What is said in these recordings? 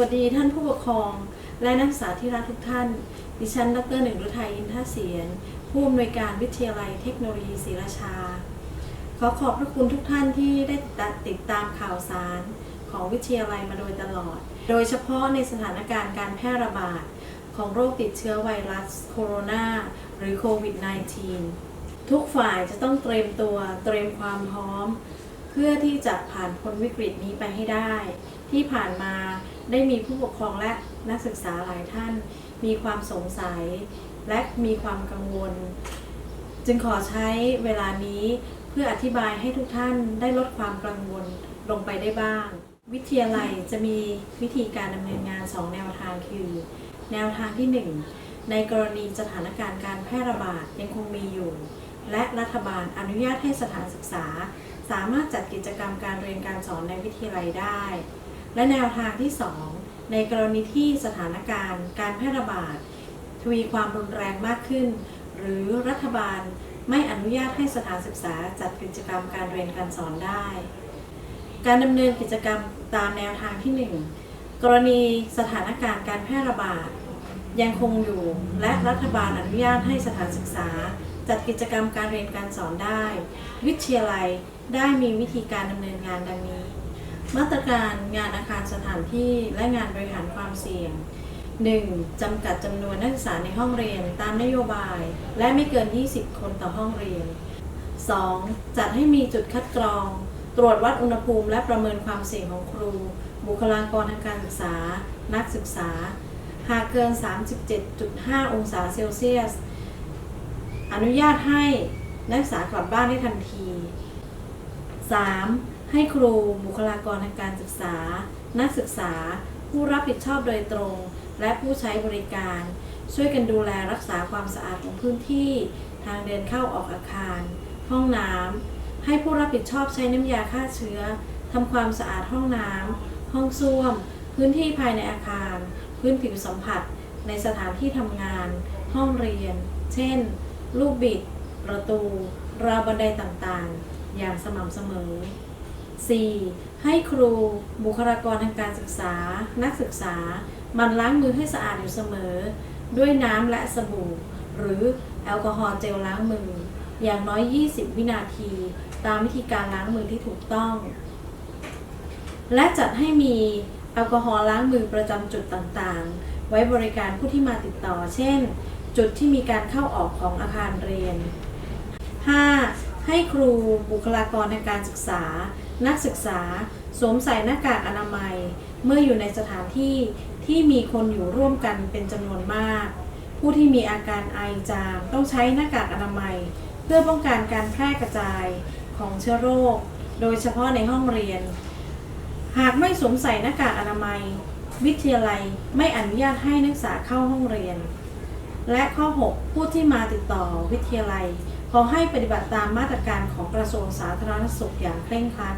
สวัสดีท่านผู้ปกครอง และนักศึกษาที่รักทุกท่าน ดิฉัน ดรหนึ่งรุทัยอินทเสียน ผู้อำนวยการวิทยาลัยเทคโนโลยีศรีราชา ขอขอบพระคุณทุกท่านที่ได้ติดตามข่าวสารของวิทยาลัยมาโดยตลอด โดยเฉพาะในสถานการณ์การแพร่ระบาดของโรคติดเชื้อไวรัสโคโรนาหรือโควิด -19 ทุกฝ่ายจะต้องเตรียมตัวเตรียมความพร้อม เพื่อที่จะผ่านพ้นวิกฤตนี้ไปให้ได้ ที่ผ่านมา ได้มีผู้ปกครองและนักศึกษาหลายท่าน มีความสงสัย และมีความกังวล จึงขอใช้เวลานี้เพื่ออธิบายให้ทุกท่านได้ลดความกังวลลงไปได้บ้าง วิทยาลัยจะมีวิธีการดำเนินงาน 2 แนวทางคือ แนวทางที่ 1 ในกรณีสถานการณ์การแพร่ระบาดยังคงมีอยู่ และรัฐบาลอนุญาตให้สถานศึกษา สามารถจัดกิจกรรมการเรียนการสอนในวิทยาลัยได้ และแนวทางที่ 2 ในกรณีที่สถานการณ์ การแพร่ระบาดทวีความรุนแรงมากขึ้น หรือรัฐบาลไม่อนุญาตให้สถานศึกษาจัดกิจกรรมการเรียนการสอนได้ การดำเนินกิจกรรมตามแนวทางที่ 1 กรณีสถานการณ์การแพร่ระบาดยังคงอยู่ และรัฐบาลอนุญาตให้สถานศึกษา จัดกิจกรรมการเรียนการสอนได้ วิทยาลัยได้มีวิธีการดำเนินงานดังนี้ มาตรการงานอาคารสถานที่และงานบริหารความเสี่ยง 1. จำกัดจำนวนนักศึกษาในห้องเรียนตามนโยบาย และไม่เกิน 20 คนต่อห้องเรียน 2. จัดให้มีจุดคัดกรอง ตรวจวัดอุณหภูมิและประเมินความเสี่ยงของครู บุคลากรทางการศึกษา นักศึกษา หากเกิน 37.5 องศาเซลเซียส อนุญาตให้นักศึกษากลับบ้านได้ทันที 3. ให้ครูบุคลากรทางการศึกษา นักศึกษา ผู้รับผิดชอบโดยตรง และผู้ใช้บริการ ช่วยกันดูแลรักษาความสะอาดของพื้นที่ ทางเดินเข้าออกอาคาร ห้องน้ำให้ผู้รับผิดชอบใช้น้ำยาฆ่าเชื้อทำความสะอาดห้องน้ำห้องส้วม พื้นที่ภายในอาคาร พื้นผิวสัมผัส ในสถานที่ทำงาน ห้องเรียน เช่น ลูกบิด ประตู ราวบันไดต่างๆ อย่างสม่ำเสมอ 4. ให้ครู บุคลากรทางการศึกษา นักศึกษา มันล้างมือให้สะอาดอยู่เสมอ ด้วยน้ำและสบู่ หรือแอลกอฮอล์เจลล้างมือ อย่างน้อย 20 วินาที ตามวิธีการล้างมือที่ถูกต้อง และจัดให้มีแอลกอฮอล์ล้างมือประจำจุดต่างๆ ไว้บริการผู้ที่มาติดต่อ เช่น จุดที่มีการเข้าออกของอาคารเรียน 5. ให้ครูบุคลากรทางการศึกษา นักศึกษาสวมใส่หน้ากากอนามัย เมื่ออยู่ในสถานที่ที่มีคนอยู่ร่วมกันเป็นจำนวนมาก ผู้ที่มีอาการไอจามต้องใช้หน้ากากอนามัย เพื่อป้องกันการแพร่กระจายของเชื้อโรค โดยเฉพาะในห้องเรียน หากไม่สวมใส่หน้ากากอนามัย วิทยาลัยไม่อนุญาตให้นักศึกษาเข้าห้องเรียน และข้อ 6 ผู้ที่มาติดต่อวิทยาลัย ขอให้ปฏิบัติตามมาตรการของกระทรวงสาธารณสุขอย่างเคร่งครัด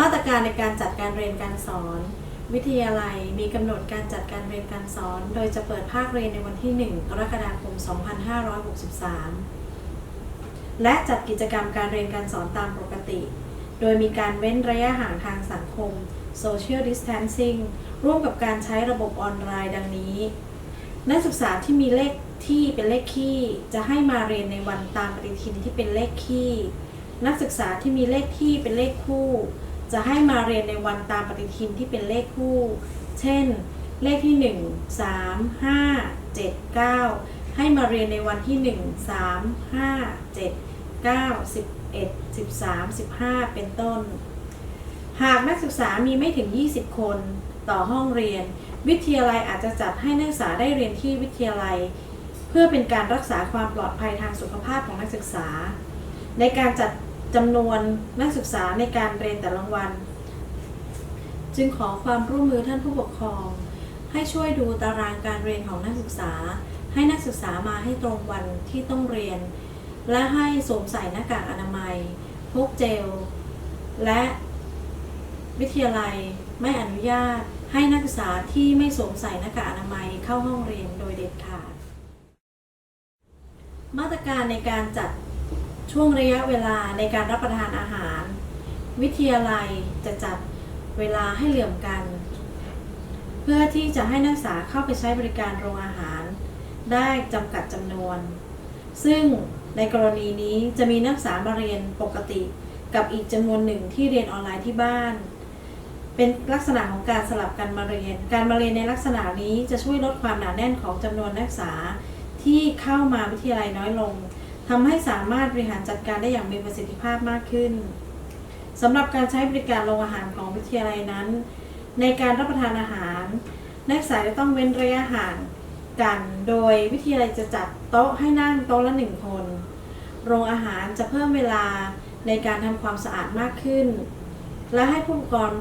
มาตรการในการจัดการเรียนการสอน วิทยาลัยมีกำหนดการจัดการเรียนการสอน โดยจะเปิดภาคเรียนในวันที่ 1 กรกฎาคม 2563 และจัดกิจกรรมการเรียนการสอนตามปกติ โดยมีการเว้นระยะห่างทางสังคม Social Distancing ร่วมกับการใช้ระบบออนไลน์ดังนี้ นักศึกษาที่มีเลขที่เป็นเลขคี่ จะให้มาเรียนในวันตามปฏิทินที่เป็นเลขคี่ นักศึกษาที่มีเลขที่เป็นเลขคู่ จะให้มาเรียนในวันตามปฏิทินที่เป็นเลขคู่ เช่น เลขที่ 1 3 5 7 9 ให้มาเรียนในวันที่ 1 3 5 7 9 11 13 15 เป็นต้น หากนักศึกษามีไม่ถึง 20 คนต่อห้องเรียน วิทยาลัยอาจจะจัดให้นักศึกษาได้เรียนที่วิทยาลัย เพื่อเป็นการรักษาความปลอดภัยทางสุขภาพของนักศึกษา ในการจัดจำนวนนักศึกษาในการเรียนแต่ละวัน จึงขอความร่วมมือท่านผู้ปกครอง ให้ช่วยดูตารางการเรียนของนักศึกษา ให้นักศึกษามาให้ตรงวันที่ต้องเรียน และให้สวมใส่หน้ากากอนามัยพกเจล และวิทยาลัยไม่อนุญาต ให้นักศึกษาที่ไม่สวมใส่หน้ากากอนามัยเข้าห้องเรียนโดยเด็ดขาด มาตรการในการจัดช่วงระยะเวลาในการรับประทานอาหาร วิทยาลัยจะจัดเวลาให้เหลื่อมกัน เพื่อที่จะให้นักศึกษาเข้าไปใช้บริการโรงอาหาร ได้จำกัดจำนวน ซึ่งในกรณีนี้จะมีนักศึกษามาเรียนปกติ กับอีกจำนวนหนึ่งที่เรียนออนไลน์ที่บ้าน เป็นลักษณะของการสลับกันมาเรียน การมาเรียนในลักษณะนี้จะช่วยลดความหนาแน่นของจำนวนนักศึกษาที่เข้ามาวิทยาลัยน้อยลงทำให้สามารถบริหารจัดการได้อย่างมีประสิทธิภาพมากขึ้นสำหรับการใช้บริการโรงอาหารของวิทยาลัยนั้น ในการรับประทานอาหาร นักศึกษาจะต้องเว้นระยะห่างกัน โดยวิทยาลัยจะจัดโต๊ะให้นั่งโต๊ะละหนึ่งคน โรงอาหารจะเพิ่มเวลาในการทำความสะอาดมากขึ้น และให้ผู้ประกอบ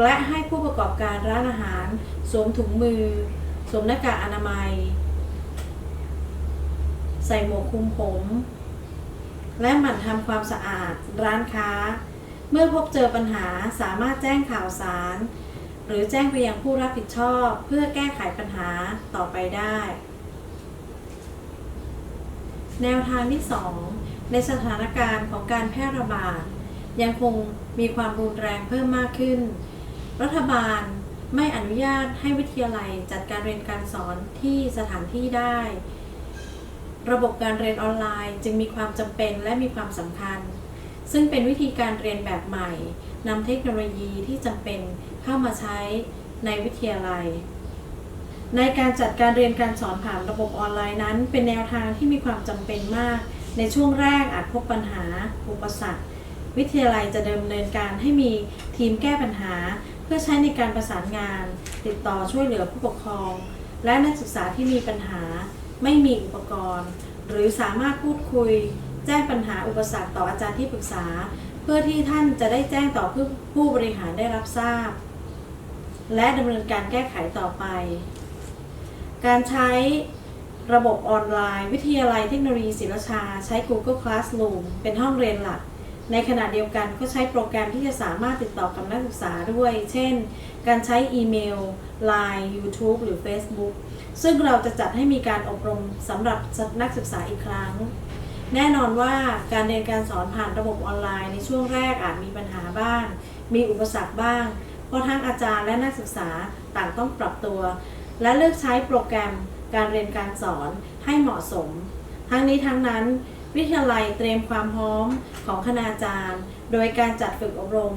และให้ผู้ประกอบการร้านอาหารสวมถุงมือ สวมหน้ากากอนามัย ใส่หมวกคลุมผม และหมั่นทำความสะอาดร้านค้า เมื่อพบเจอปัญหาสามารถแจ้งข่าวสาร หรือแจ้งไปยังผู้รับผิดชอบเพื่อแก้ไขปัญหาต่อไปได้ แนวทางที่ 2 ในสถานการณ์ของการแพร่ระบาดยังคงมีความรุนแรงเพิ่มมากขึ้น รัฐบาลไม่อนุญาตให้วิทยาลัยจัดการเรียนการสอนที่สถานที่ได้ ระบบการเรียนออนไลน์จึงมีความจำเป็นและมีความสำคัญ ซึ่งเป็นวิธีการเรียนแบบใหม่นำเทคโนโลยีที่จำเป็นเข้ามาใช้ในวิทยาลัย ในการจัดการเรียนการสอนผ่านระบบออนไลน์นั้น เป็นแนวทางที่มีความจำเป็นมาก ในช่วงแรกอาจพบปัญหา อุปสรรค วิทยาลัยจะดำเนินการให้มีทีมแก้ปัญหาเพื่อใช้ในการประสานงาน ติดต่อช่วยเหลือผู้ปกครอง และนักศึกษาที่มีปัญหา ไม่มีอุปกรณ์ หรือสามารถพูดคุย แจ้งปัญหาอุปสรรคต่ออาจารย์ที่ปรึกษา เพื่อที่ท่านจะได้แจ้งต่อผู้ผู้บริหารได้รับทราบ และดำเนินการแก้ไขต่อไป การใช้ระบบออนไลน์ วิทยาลัยเทคโนโลยีศิลปาชา ใช้ Google Classroom เป็นห้องเรียนหลัก ในขณะเดียวกันก็ใช้โปรแกรมที่จะสามารถติดต่อกับนักศึกษาด้วย เช่น การใช้อีเมล Line YouTube หรือ Facebook ซึ่งเราจะจัดให้มีการอบรมสำหรับนักศึกษาอีกครั้ง แน่นอนว่าการเรียนการสอนผ่านระบบออนไลน์ ในช่วงแรกอาจมีปัญหาบ้าง มีอุปสรรคบ้าง เพราะทั้งอาจารย์และนักศึกษาต่างต้องปรับตัว และเลือกใช้โปรแกรมการเรียนการสอนให้เหมาะสม ทั้งนี้ทั้งนั้น วิทยาลัยเตรียมความพร้อมของคณาจารย์ โดยการจัดฝึกอบรม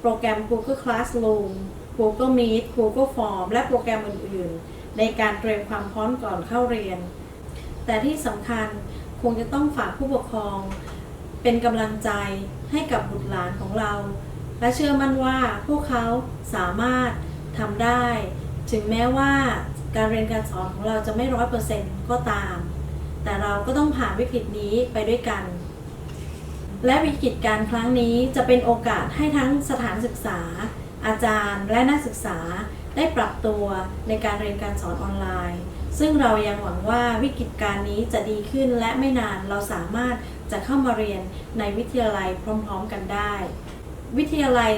โปรแกรม Google Classroom Google Meet Google Form และโปรแกรมอื่น ๆ ในการเตรียมความพร้อมก่อนเข้าเรียน แต่ที่สำคัญคงจะต้องฝากผู้ปกครอง เป็นกำลังใจให้กับบุตรหลานของเรา และเชื่อมั่นว่าพวกเขาสามารถทำได้ ถึงแม้ว่าการเรียนการสอนของเราจะไม่ร้อยเปอร์เซ็นต์ก็ตาม แต่เราก็ต้องผ่านวิกฤตนี้ไปด้วยกัน และวิกฤตการครั้งนี้จะเป็นโอกาสให้ทั้งสถานศึกษา อาจารย์และนักศึกษาได้ปรับตัวในการเรียนการสอนออนไลน์ ซึ่งเรายังหวังว่าวิกฤตการนี้จะดีขึ้นและไม่นานเราสามารถจะเข้ามาเรียนในวิทยาลัยพร้อม ๆ กันได้ วิทยาลัย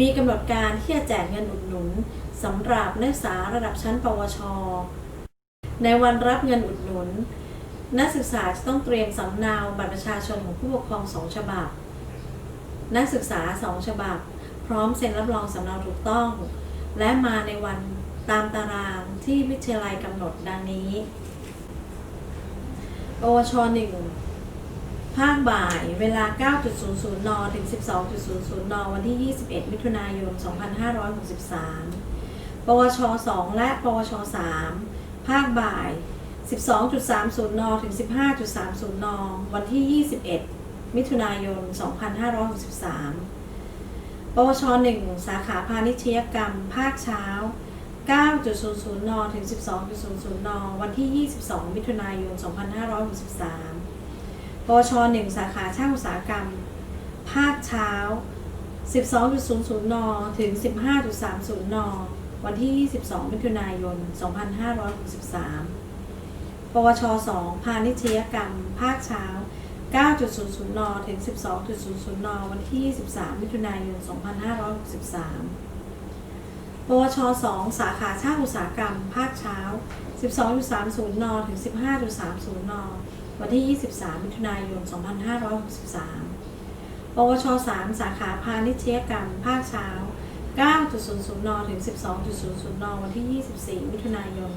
มีกำหนดการที่จะแจกเงินอุดหนุนสำหรับนักศึกษาระดับชั้น ปวช ในวันรับเงินอุดหนุน นักศึกษาจะต้องเตรียมสำเนาบัตรประชาชนของผู้ปกครองสองฉบับ นักศึกษาสองฉบับ พร้อมเซ็นรับรองสำเนาถูกต้อง และมาในวันตามตารางที่วิทยาลัยกำหนดดังนี้ปวช1ภาคบ่ายเวลา 9.00 น ถึง 12.00 น วันที่ 21 มิถุนายน 2563 ปวช 2 และ ปวช 3 ภาคบ่าย 12.30 น ถึง 15.30 น วันที่ 21 มิถุนายน 2563 ปวช 1 สาขาพาณิชยกรรม ภาคเช้า 9.00 น ถึง 12.00 น วันที่ 22 มิถุนายน 2563 ปวช 1 สาขาช่างอุตสาหกรรม ภาคเช้า 12.00 น ถึง 15.30 น วันที่ 22 มิถุนายน 2563 ปวช 2 พาณิชยกรรม ภาคเช้า 9.00 น ถึง 12.00 น วันที่23มิถุนายน 2563 ปวช 2 สาขาช่างอุตสาหกรรม ภาคเช้า 12.30 น ถึง 15.30 น วันที่ 23 มิถุนายน 2563 ปวช 3 สาขาพาณิชยกรรม ภาคเช้า 9.00 น ถึง 12.00 น วันที่ 24 มิถุนายน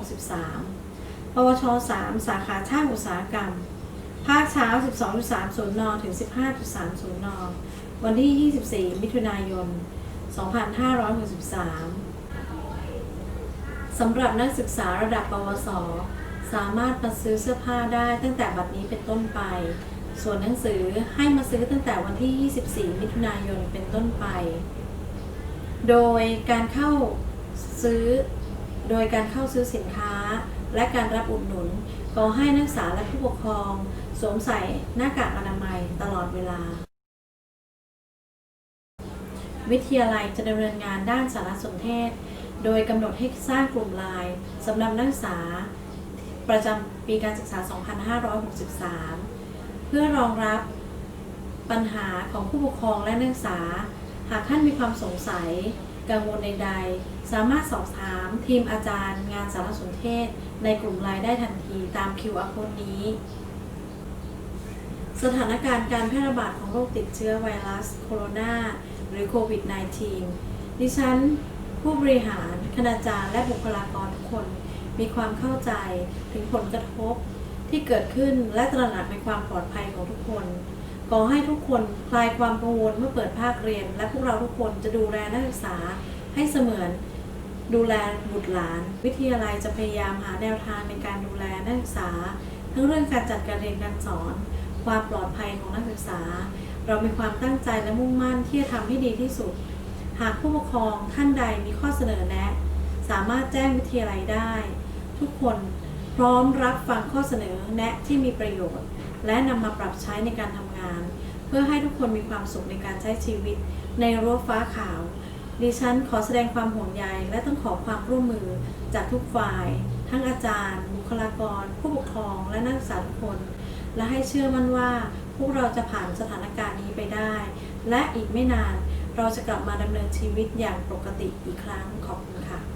2563 ปวช 3 สาขาช่างอุตสาหกรรม ภาคเช้า 12.30 น ถึง 15.30 น วันที่ 24 มิถุนายน 2563 สำหรับนักศึกษาระดับปวส สามารถมาซื้อเสื้อผ้าได้ตั้งแต่บัดนี้เป็นต้นไป ส่วนหนังสือให้มาซื้อตั้งแต่วันที่ 24 มิถุนายนเป็นต้นไป โดยการเข้าซื้อ โดยการเข้าซื้อสินค้า และการรับอุดหนุนขอให้นักศึกษาและผู้ปกครอง สวมใส่หน้ากากอนามัยตลอดเวลา วิทยาลัยจะดำเนินงานด้านสารสนเทศ โดยกำหนดให้สร้างกลุ่มไลน์สำหรับนักศึกษาประจำปีการศึกษา 2563 พื่อรองรับปัญหาของผู้ปกครองและนักศึกษา หากท่านมีความสงสัย กังวลใด ๆ สามารถสอบถามทีมอาจารย์ งานสารสนเทศ ในกลุ่มไลน์ได้ทันทีตาม QR code นี้ สถานการณ์การแพร่ระบาดของโรคติดเชื้อไวรัสโคโรนาหรือโควิด -19 ดิฉัน ผู้บริหาร คณาจารย์ และบุคลากรทุกคน มีความเข้าใจถึงผลกระทบ ที่เกิดขึ้นและตระหนักในความปลอดภัยของทุกคนขอให้ทุกคนคลายความกังวลเมื่อเปิดภาคเรียน และพวกเราทุกคนจะดูแลนักศึกษาให้เสมือนดูแลบุตรหลาน วิทยาลัยจะพยายามหาแนวทางในการดูแลนักศึกษา ทั้งเรื่องการจัดการเรียนการสอน ความปลอดภัยของนักศึกษา เรามีความตั้งใจและมุ่งมั่นที่จะทำให้ดีที่สุด หากผู้ปกครองท่านใดมีข้อเสนอแนะ สามารถแจ้งวิทยาลัยได้ ทุกคน พร้อมรับฟังข้อเสนอแนะที่มีประโยชน์ และนำมาปรับใช้ในการทำงาน เพื่อให้ทุกคนมีความสุขในการใช้ชีวิต ในรั้วฟ้าขาว ดิฉันขอแสดงความห่วงใยและต้องขอความร่วมมือจากทุกฝ่าย ทั้งอาจารย์ บุคลากร ผู้ปกครอง และนักศึกษาทุกคน และให้เชื่อมั่นว่า พวกเราจะผ่านสถานการณ์นี้ไปได้ และอีกไม่นานเราจะกลับมาดำเนินชีวิตอย่างปกติอีกครั้งขอบคุณค่ะ